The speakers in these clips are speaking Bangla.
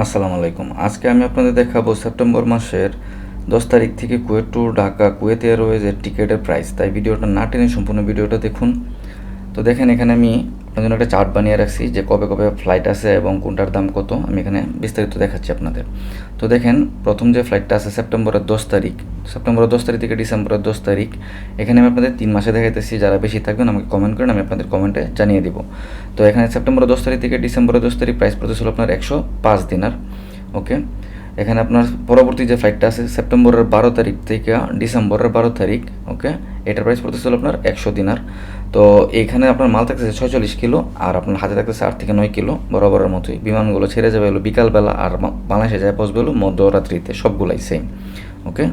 আসসালামু আলাইকুম। আজকে আমি আপনাদের দেখাবো সেপ্টেম্বর মাসের দশ তারিখ থেকে কুয়েত টু ঢাকা। কুয়েত এয়ারওয়েজের টিকিটের প্রাইস তাই ভিডিওটা না টেনে সম্পূর্ণ ভিডিওটা দেখুন। তো দেখেন এখানে আমি আপনার জন্য একটা চার্ট বানিয়ে রাখছি যে কবে কবে ফ্লাইট আছে এবং কোনটার দাম কত। আমি এখানে বিস্তারিত দেখাচ্ছি আপনাদের। তো দেখেন, প্রথম যে ফ্লাইটটা আছে সেপ্টেম্বরের দশ তারিখ। সেপ্টেম্বরের দশ তারিখ থেকে ডিসেম্বরের দশ তারিখ। এখানে আমি আপনাদের তিন মাসে দেখাইতেছি। যারা বেশি থাকবেন আমাকে কমেন্ট করেন, আমি আপনাদের কমেন্টে জানিয়ে দিব। তো এখানে সেপ্টেম্বরের দশ তারিখ থেকে ডিসেম্বরের দশ তারিখ প্রাইস পড়তেছিল আপনার একশো পাঁচ দিনার। ওকে এখানে আপনার পরবর্তী যে ফ্লাইটটা আছে, সেপ্টেম্বরের বারো তারিখ থেকে ডিসেম্বরের বারো তারিখ। ওকে এটার প্রাইস পড়তেছিল আপনার একশো দিনার। তো এখানে আপনার মাল থাকতেছে ছয়চল্লিশ কিলো, আর আপনার হাতে থাকতেছে আট থেকে নয় কিলো, বরাবরের মতোই। বিমানগুলো ছেড়ে যাবে হলো বিকালবেলা, আর বাংলাদেশে যায় পৌঁছবে হলো মধ্যরাত্রিতে, সবগুলাই সেম ওকে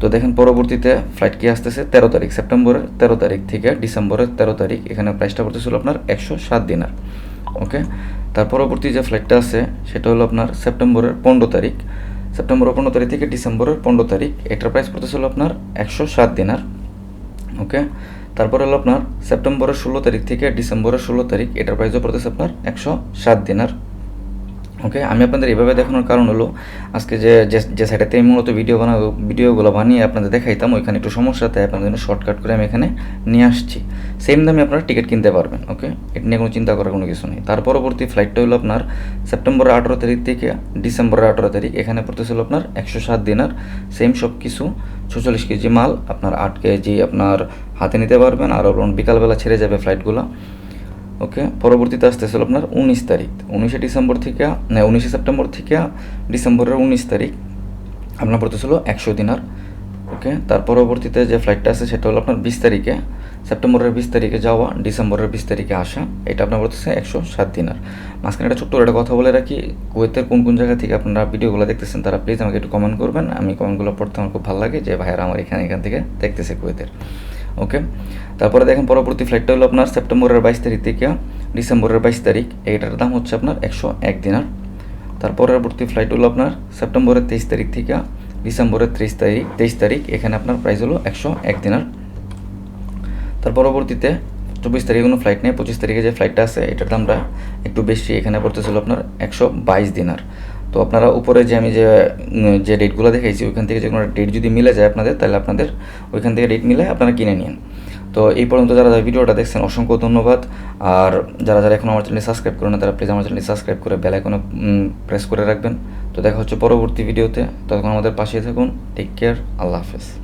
তো দেখেন পরবর্তীতে ফ্লাইট কি আসতেছে? তেরো তারিখ, সেপ্টেম্বরের তেরো তারিখ থেকে ডিসেম্বরের তেরো তারিখ, এখানে প্রাইসটা পড়তেছিল আপনার একশো সাত দিনার ওকে তার পরবর্তী যে ফ্লাইটটা আছে, সেটা হলো আপনার সেপ্টেম্বরের পনেরো তারিখ। সেপ্টেম্বরের পনেরো তারিখ থেকে ডিসেম্বরের পনেরো তারিখ, এটার প্রাইস পড়তেছিল আপনার একশো সাত দিনার ওকে তারপর হলো আপনার সেপ্টেম্বরের ষোলো তারিখ থেকে ডিসেম্বরের ষোলো তারিখ, এটার প্রাইসও পড়তেছে আপনার একশো সাত দিনার। ওকে আমি আপনাদের এভাবে দেখানোর কারণ হলো, আজকে যে, যে- সাইডেতে আমি মূলত ভিডিও বানাবো ভিডিওগুলো বানিয়ে আপনাদের দেখাইতাম, ওইখানে একটু সমস্যা তাই আপনাদের জন্য শর্টকাট করে আমি এখানে নিয়ে আসছি। সেম দামে আপনারা টিকিট কিনতে পারবেন ওকে এটা নিয়ে কোনো চিন্তা করার কোনো কিছু নেই। তার পরবর্তী ফ্লাইটটা হলো আপনার সেপ্টেম্বরের আঠেরো তারিখ থেকে ডিসেম্বরের আঠেরো তারিখ, এখানে পড়তেছিল আপনার একশো সাত দিনার। সেম সব কিছু, ছচল্লিশ কেজি মাল, আপনার আট কেজি আপনার হাতে নিতে পারবেন, আর বিকালবেলা ছেড়ে যাবে ফ্লাইটগুলো ওকে? পরবর্তীতে আসতেছিল আপনার উনিশ তারিখ। উনিশে ডিসেম্বর থেকে, না, উনিশে সেপ্টেম্বর থেকে ডিসেম্বরের উনিশ তারিখ আপনার পড়তেছিল একশো দিনার ওকে? তার পরবর্তীতে যে ফ্লাইটটা আছে সেটা হলো আপনার বিশ তারিখে, সেপ্টেম্বরের বিশ তারিখে যাওয়া, ডিসেম্বরের বিশ তারিখে আসা, এটা আপনার পড়তেছে একশো সাত দিনার মাঝখানে একটা ছোট্ট একটা কথা বলে রাখি, কুয়েতের কোন কোন জায়গা থেকে আপনারা ভিডিওগুলো দেখতেছেন তারা প্লিজ আমাকে একটু কমেন্ট করবেন, আমি কমেন্টগুলো পড়তে আমার খুব ভালো লাগে, যে ভাইয়ারা আমার এখানে এখান থেকে দেখতেছে কুয়েতের। ওকে তারপরে দেখেন পরবর্তী ফ্লাইটটা হলো আপনার সেপ্টেম্বরের বাইশ তারিখ থেকে ডিসেম্বরের বাইশ তারিখ। এইটার দাম হচ্ছে আপনার একশো এক দিনার। তার পরবর্তী ফ্লাইট হলো আপনার সেপ্টেম্বরের তেইশ তারিখ থেকে ডিসেম্বরের তেইশ তারিখ তেইশ তারিখ। এখানে আপনার প্রাইস হলো একশো এক দিনার। তার পরবর্তীতে চব্বিশ তারিখে কোনো ফ্লাইট নেই, পঁচিশ তারিখে যে ফ্লাইটটা আছে, এটার দামটা একটু বেশি। এখানে পড়তেছিল আপনার একশো বাইশ দিনার। তো আপনারা উপরে যে আমি যে যে ডেটগুলো দেখাইছি, ওইখান থেকে যে কোনো ডেট যদি মিলে যায় আপনাদের, তাহলে আপনাদের ওইখান থেকে ডেট মিলে আপনারা কিনে নিন তো এই পর্যন্ত যারা ভিডিওটা দেখছেন, অসংখ্য ধন্যবাদ। আর যারা যারা এখন আমার চ্যানেলটি সাবস্ক্রাইব করেন না, তারা প্লিজ আমার চ্যানেলটি সাবস্ক্রাইব করে বেল আইকনে প্রেস করে রাখবেন। তো দেখা হচ্ছে পরবর্তী ভিডিওতে। ততক্ষণ আমাদের পাশে থাকুন। Take care. আল্লাহ হাফেজ।